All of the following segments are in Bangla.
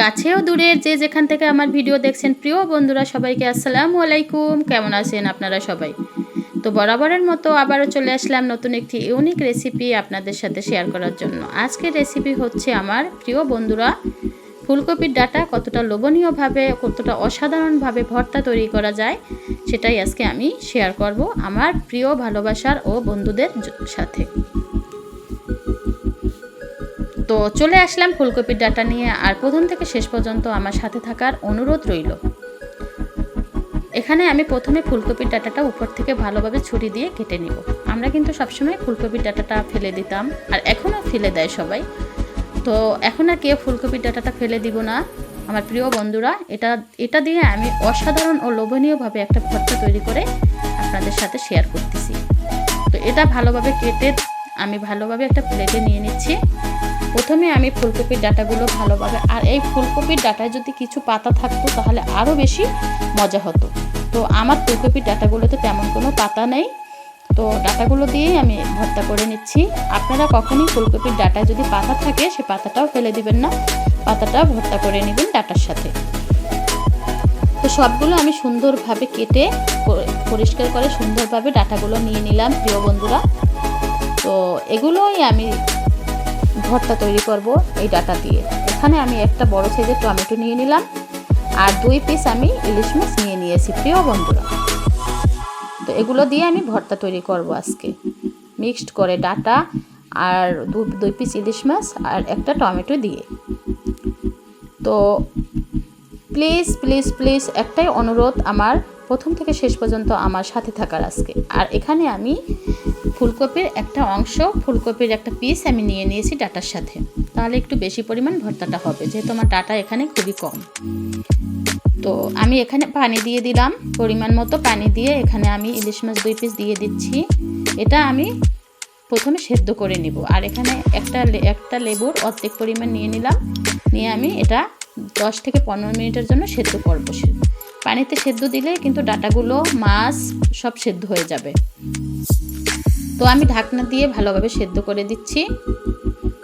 কাছেও দূরের যে যেখান থেকে আমার ভিডিও দেখছেন, প্রিয় বন্ধুরা, সবাইকে আসসালামু আলাইকুম। কেমন আছেন আপনারা সবাই? তো বরাবরের মতো আবারও চলে আসলাম নতুন একটি ইউনিক রেসিপি আপনাদের সাথে শেয়ার করার জন্য। আজকের রেসিপি হচ্ছে আমার প্রিয় বন্ধুরা, ফুলকপির ডাটা কতটা লোভনীয়ভাবে, কতটা অসাধারণভাবে ভর্তা তৈরি করা যায়, সেটাই আজকে আমি শেয়ার করব আমার প্রিয় ভালোবাসার ও বন্ধুদের সাথে। তো চলে আসলাম ফুলকপির ডাটা নিয়ে, আর প্রথম থেকে শেষ পর্যন্ত আমার সাথে থাকার অনুরোধ রইল। এখানে আমি প্রথমে ফুলকপির ডাটাটা উপর থেকে ভালোভাবে ছুরি দিয়ে কেটে নিব। আমরা কিন্তু সবসময় ফুলকপির ডাটাটা ফেলে দিতাম, আর এখনও ফেলে দেয় সবাই। তো এখন আর কেউ ফুলকপির ডাটাটা ফেলে দিব না? আমার প্রিয় বন্ধুরা, এটা এটা দিয়ে আমি অসাধারণ ও লোভনীয়ভাবে একটা ভর্তা তৈরি করে আপনাদের সাথে শেয়ার করতেছি। তো এটা ভালোভাবে কেটে আমি ভালোভাবে একটা প্লেটে নিয়ে নিচ্ছি। প্রথমে আমি ফুলকপির ডাটাগুলো ভালোভাবে, আর এই ফুলকপির ডাটায় যদি কিছু পাতা থাকতো তাহলে আরও বেশি মজা হতো। তো আমার ফুলকপির ডাটাগুলোতে তেমন কোনো পাতা নেই। তো ডাটাগুলো দিয়েই আমি ভর্তা করে নিচ্ছি। আপনারা কখনই ফুলকপির ডাটায় যদি পাতা থাকে, সে পাতাটাও ফেলে দিবেন না। পাতাটা ভর্তা করে নেবেন ডাটার সাথে। তো সবগুলো আমি সুন্দরভাবে কেটে পরিষ্কার করে সুন্দরভাবে ডাটাগুলো নিয়ে নিলাম, প্রিয় বন্ধুরা। তো এগুলোই আমি ভর্তা তৈরি করব এই ডাটা দিয়ে। এখানে আমি একটা বড় সাইজের টমেটো নিয়ে নিলাম আর দুই পিস আমি ইলিশ মাছ নিয়ে নিয়েছি, প্রিয় বন্ধুরা। তো এগুলো দিয়ে আমি ভর্তা তৈরি করব আজকে। মিক্সড করে ডাটা আর দু, দুই পিস ইলিশ মাছ আর একটা টমেটো দিয়ে। তো প্লিজ প্লিজ প্লিজ একটাই অনুরোধ আমার, প্রথম থেকে শেষ পর্যন্ত আমার সাথে থাকার আজকে। আর এখানে আমি ফুলকপির একটা অংশ, ফুলকপির একটা পিস আমি নিয়ে নিয়েছি ডাটার সাথে। তাহলে একটু বেশি পরিমাণ ভর্তাটা হবে, যেহেতু আমার ডাটা এখানে খুবই কম। তো আমি এখানে পানি দিয়ে দিলাম, পরিমাণ মতো পানি দিয়ে এখানে আমি ইলিশ মাছ দুই পিস দিয়ে দিচ্ছি। এটা আমি প্রথমে সেদ্ধ করে নিব, আর এখানে একটা একটা লেবুর অর্ধেক পরিমাণ নিয়ে নিলাম। নিয়ে আমি এটা দশ থেকে পনেরো মিনিটের জন্য সেদ্ধ করব। পানিতে সেদ্ধ দিলে কিন্তু ডাটাগুলো, মাছ সব সেদ্ধ হয়ে যাবে। তো আমি ঢাকনা দিয়ে ভালোভাবে সেদ্ধ করে দিচ্ছি।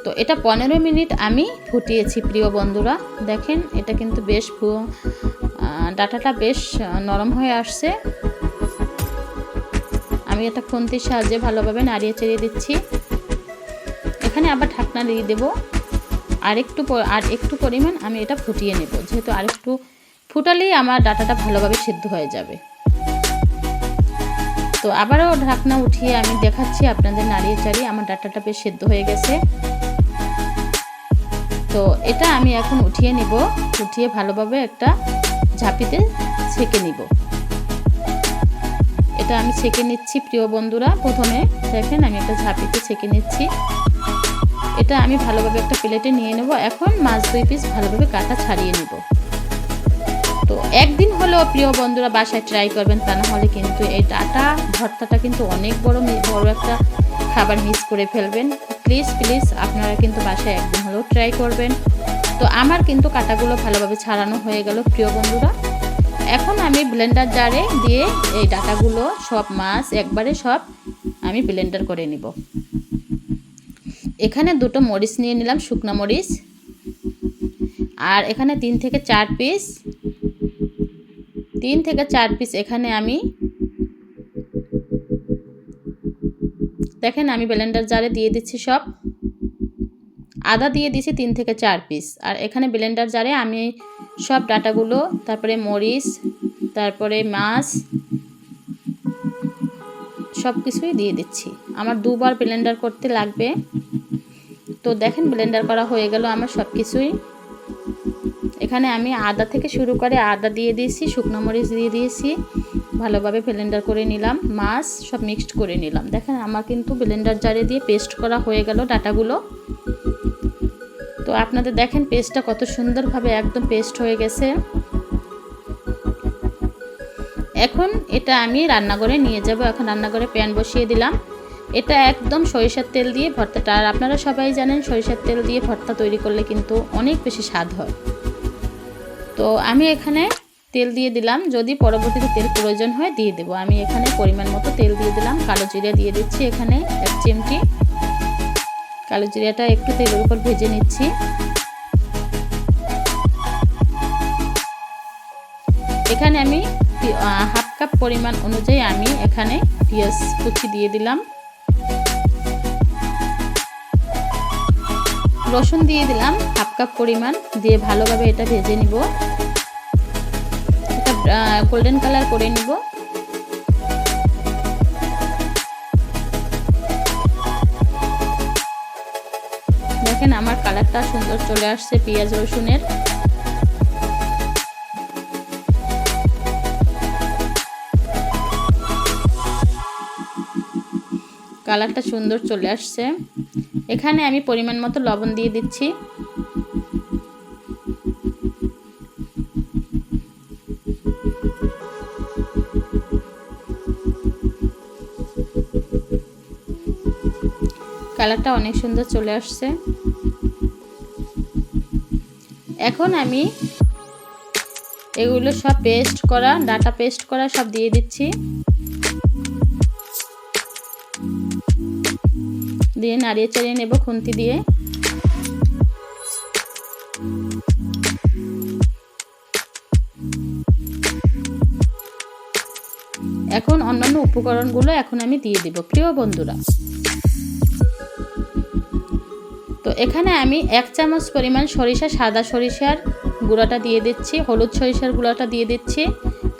তো এটা পনেরো মিনিট আমি ফুটিয়েছি, প্রিয় বন্ধুরা। দেখেন, এটা কিন্তু বেশ ডাটাটা বেশ নরম হয়ে আসছে। আমি এটা খুন্তির সাহায্যে ভালোভাবে নাড়িয়ে চেড়িয়ে দিচ্ছি। এখানে আবার ঢাকনা দিয়ে দেবো। আর একটু আর একটু পরিমাণ আমি এটা ফুটিয়ে নেব। যেহেতু আরেকটু ফুটালেই আমার ডাটাটা ভালোভাবে সেদ্ধ হয়ে যাবে। তো আবারও ঢাকনা উঠিয়ে আমি দেখাচ্ছি আপনাদের নাড়িয়ে চাড়িয়ে। আমার ডাটাটা বেশ সেদ্ধ হয়ে গেছে। তো এটা আমি এখন উঠিয়ে নিব। উঠিয়ে ভালোভাবে একটা ঝাঁপিতে ছেঁকে নিব। এটা আমি ছেঁকে নিচ্ছি, প্রিয় বন্ধুরা। প্রথমে দেখেন, আমি একটা ঝাঁপিতে ছেঁকে নিচ্ছি। এটা আমি ভালোভাবে একটা প্লেটে নিয়ে নেব। এখন মাছ দুই পিস ভালোভাবে কাটা ছাড়িয়ে নেব। একদিন হলেও প্রিয় বন্ধুরা বাসায় ট্রাই করবেন, তা না হলে কিন্তু এই ডাটা ভর্তাটা কিন্তু অনেক বড় বড় একটা খাবার মিস করে ফেলবেন। প্লিজ প্লিজ আপনারা কিন্তু বাসায় একদিন হলেও ট্রাই করবেন। তো আমার কিন্তু কাটাগুলো ভালোভাবে ছাড়ানো হয়ে গেল, প্রিয় বন্ধুরা। এখন আমি ব্লেন্ডার জারে দিয়ে এই ডাটাগুলো সব মাছ একবারে সব আমি ব্লেন্ডার করে নিব। এখানে দুটো মরিচ নিয়ে নিলাম, শুকনো মরিচ। আর এখানে তিন থেকে চার পিস তিন থেকে চার পিস এখানে আমি দেখেন আমি ব্লেন্ডার জারে দিয়ে দিচ্ছি সব। আদা দিয়ে দিছি তিন থেকে চার পিস আর এখানে ব্লেন্ডার জারে আমি সব ডাটাগুলো, তারপরে মরিচ, তারপরে মাছ সব কিছুই দিয়ে দিচ্ছি। আমার দুবার ব্লেন্ডার করতে লাগবে। তো দেখেন ব্লেন্ডার করা হয়ে গেল আমার সব কিছুই এখানে আমি আদা থেকে শুরু করে আদা দিয়ে দিয়েছি, শুকনো মরিচ দিয়ে দিয়েছি। ভালোভাবে ব্লেন্ডার করে নিলাম, মাছ সব মিক্সড করে নিলাম। দেখেন আমার কিন্তু ব্লেন্ডার জারে দিয়ে পেস্ট করা হয়ে গেল ডাটাগুলো। তো আপনাদের দেখেন পেস্টটা কত সুন্দরভাবে একদম পেস্ট হয়ে গেছে। এখন এটা আমি রান্নাঘরে নিয়ে যাব। এখন রান্নাঘরে প্যান বসিয়ে দিলাম। এটা একদম সরিষার তেল দিয়ে ভর্তাটা আর আপনারা সবাই জানেন সরিষার তেল দিয়ে ভর্তা তৈরি করলে কিন্তু অনেক বেশি স্বাদ হয়। তো আমি এখানে তেল দিয়ে দিলাম। যদি পরবর্তীতে তেল প্রয়োজন হয় দিয়ে দেবো। আমি এখানে পরিমাণ মতো তেল দিয়ে দিলাম। কালো জিরা দিয়ে দিচ্ছি এখানে এক চিমটি। কালো জিরাটা একটু তেলের উপর ভেজে নিচ্ছি। এখানে আমি হাফ কাপ পরিমাণ অনুযায়ী আমি এখানে পেঁয়াজ কুচি দিয়ে দিলাম। রসুন দিয়ে দিলাম, হাফ কাপ পরিমাণ, দিয়ে ভালোভাবে এটা ভেজে নিব। এটা গোল্ডেন কালার করে নিব। দেখেন আমার কালারটা সুন্দর চলে আসছে পেঁয়াজ, রসুনের। কালারটা সুন্দর চলে আসছে। এখানে আমি পরিমাণ মতো লবণ দিয়ে দিচ্ছি। কালারটা অনেক সুন্দর চলে আসছে। এখন আমি এগুলো সব পেস্ট করা, ডাটা পেস্ট করা সব দিয়ে দিচ্ছি। দিয়ে নাড়িয়ে চাড়িয়ে নেব খুন্তি দিয়ে। এখন অন্যান্য উপকরণগুলো এখন আমি দিয়ে দিব, প্রিয় বন্ধুরা। তো এখানে আমি এক চামচ পরিমাণ সরিষা, সাদা সরিষার গুঁড়াটা দিয়ে দিচ্ছি, হলুদ সরিষার গুঁড়াটা দিয়ে দিচ্ছি।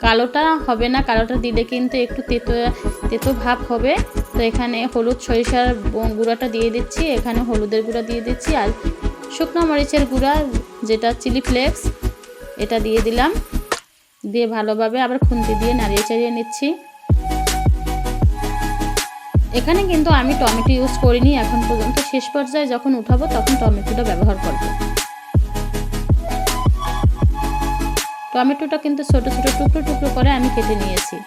কালোটা হবে না, কালোটা দিলে কিন্তু একটু তেতো তেতো ভাব হবে। এখানে হলুদ সরিষার গুঁড়াটা দিয়ে দিচ্ছি। এখানে হলুদের গুঁড়া দিয়ে দিচ্ছি আর শুকনো মরিচের গুঁড়া, যেটা চিলি ফ্লেক্স, এটা দিয়ে দিলাম। দিয়ে ভালোভাবে আবার খুন্তি দিয়ে নাড়িয়ে চাড়িয়ে নিচ্ছি। এখানে কিন্তু আমি টমেটো ইউজ করিনি, এখন পর্যন্ত শেষ পর্যায়ে যখন উঠাবো তখন টমেটোটা ব্যবহার করব। টমেটোটা কিন্তু ছোট ছোট টুকরো টুকরো করে আমি কেটে নিয়েছি।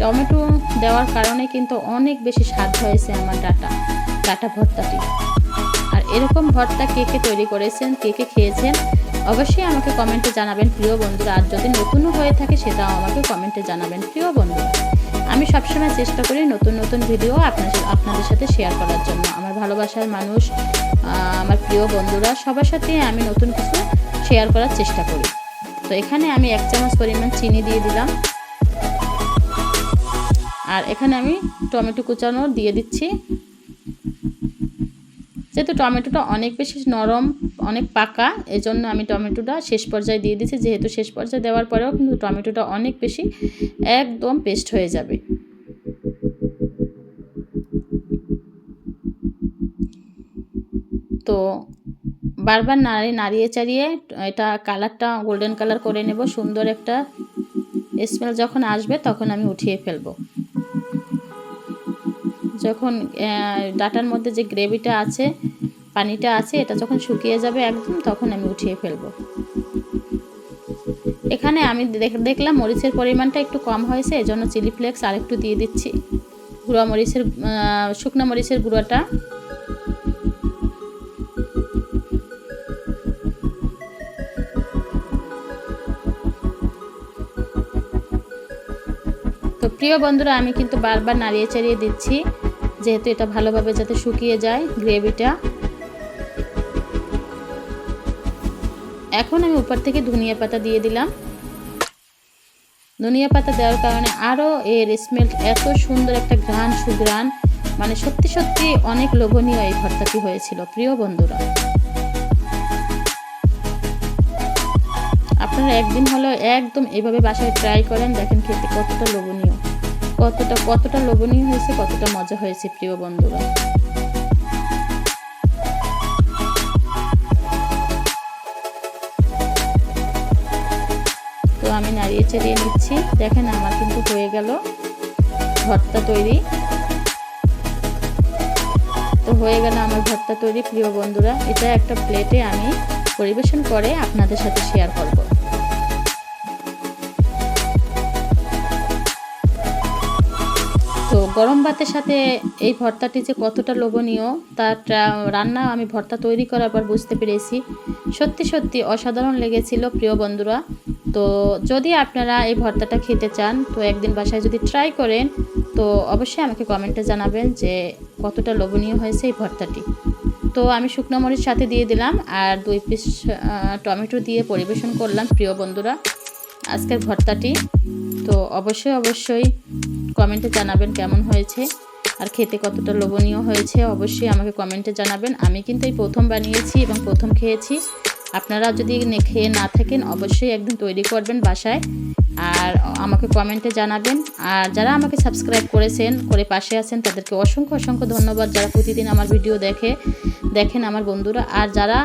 টমেটো দেওয়ার কারণে কিন্তু অনেক বেশি স্বাদ হয়েছে আমার ডাটা ডাটা ভর্তাটি। আর এরকম ভর্তা কে কে তৈরি করেছেন, কে কে খেয়েছেন, অবশ্যই আমাকে কমেন্টে জানাবেন প্রিয় বন্ধুরা। আর যদি নতুনও হয়ে থাকে সেটাও আমাকে কমেন্টে জানাবেন প্রিয় বন্ধুরা। আমি সবসময় চেষ্টা করি নতুন নতুন ভিডিও আপনাদের আপনাদের সাথে শেয়ার করার জন্য। আমার ভালোবাসার মানুষ আমার প্রিয় বন্ধুরা, সবার সাথে আমি নতুন কিছু শেয়ার করার চেষ্টা করি। তো এখানে আমি এক চামচ পরিমাণ চিনি দিয়ে দিলাম। আর এখানে আমি টমেটো কুচানো দিয়ে দিচ্ছি। যেহেতু টমেটোটা অনেক বেশি নরম, অনেক পাকা, এজন্য আমি টমেটোটা শেষ পর্যায়ে দিয়ে দিচ্ছি। যেহেতু শেষ পর্যায়ে দেওয়ার পরেও কিন্তু টমেটোটা অনেক বেশি একদম পেস্ট হয়ে যাবে। তো বারবার নাড়িয়ে নাড়িয়ে চাড়িয়ে এটা কালারটা গোল্ডেন কালার করে নেব। সুন্দর একটা স্মেল যখন আসবে তখন আমি উঠিয়ে ফেলব। যখন ডাটার মধ্যে যে গ্রেভিটা আছে, পানিটা আছে, এটা যখন শুকিয়ে যাবে একদম, তখন আমি উঠিয়ে ফেলব। এখানে আমি দেখলাম মরিচের পরিমাণটা একটু কম হয়েছে, এজন্য চিলি ফ্লেক্স আর একটু দিয়ে দিচ্ছি। গুঁড়া মরিচের শুকনো মরিচের গুঁড়োটা। তো প্রিয় বন্ধুরা, আমি কিন্তু বারবার নাড়িয়ে চাড়িয়ে দিচ্ছি। যেহেতু এটা ভালোভাবে যাতে শুকিয়ে যায় গ্রেভিটা। এখন আমি উপর থেকে ধনিয়া পাতা দিয়ে দিলাম। ধনিয়া পাতা দেওয়ার কারণে আরও এর স্মেল এত সুন্দর একটা ঘ্রাণ, সুঘ্রাণ মানে সত্যি সত্যি অনেক লোভনীয় এই ভর্তাটি হয়েছিল, প্রিয় বন্ধুরা। আপনারা একদিন হলো একদম এভাবে বাসায় ট্রাই করেন, দেখেন খেতে কতটা লোভনীয়। কতটা কতটা লোভনীয় হয়েছে, কতটা মজা হয়েছে, প্রিয় বন্ধুরা। তো আমি নাড়িয়ে চাড়িয়ে নিচ্ছি। দেখেন আমার কিন্তু হয়ে গেল ভর্তা তৈরি। তো হয়ে গেল আমার ভর্তা তৈরি, প্রিয় বন্ধুরা। এটা একটা প্লেটে আমি পরিবেশন করে আপনাদের সাথে শেয়ার করব। গরম ভাতের সাথে এই ভর্তাটি যে কতটা লোভনীয়, তার রান্না আমি ভর্তা তৈরি করার পর বুঝতে পেরেছি। সত্যি সত্যি অসাধারণ লেগেছিল প্রিয় বন্ধুরা। তো যদি আপনারা এই ভর্তাটা খেতে চান, তো একদিন বাসায় যদি ট্রাই করেন, তো অবশ্যই আমাকে কমেন্টে জানাবেন যে কতটা লোভনীয় হয়েছে এই ভর্তাটি। তো আমি শুকনো মরিচ সাথে দিয়ে দিলাম আর দুই পিস টমেটো দিয়ে পরিবেশন করলাম প্রিয় বন্ধুরা আজকের ভর্তাটি। তো অবশ্যই অবশ্যই কমেন্টে জানাবেন কেমন হয়েছে আর খেতে কতটা লোভনীয় হয়েছে, অবশ্যই আমাকে কমেন্টে জানাবেন। আমি কিন্তু এই প্রথম বানিয়েছি এবং প্রথম খেয়েছি। আপনারা যদি খেয়ে না থাকেন, অবশ্যই একদিন তৈরি করবেন বাসায় আর আমাকে কমেন্টে জানাবেন। আর যারা আমাকে সাবস্ক্রাইব করেছেন, করে পাশে আছেন, তাদেরকে অসংখ্য অসংখ্য ধন্যবাদ। যারা প্রতিদিন আমার ভিডিও দেখে, দেখেন আমার বন্ধুরা। আর যারা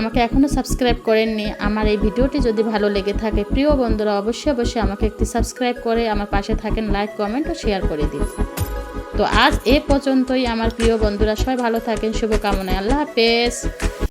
আমাকে এখনও সাবস্ক্রাইব করেননি, আমার এই ভিডিওটি যদি ভালো লেগে থাকে, প্রিয় বন্ধুরা, অবশ্যই অবশ্যই আমাকে একটি সাবস্ক্রাইব করে আমার পাশে থাকেন লাইক কমেন্ট ও শেয়ার করে দিন। তো আজ এ পর্যন্তই, আমার প্রিয় বন্ধুরা, সবাই ভালো থাকেন, শুভকামনায়। আল্লাহ হাফেজ।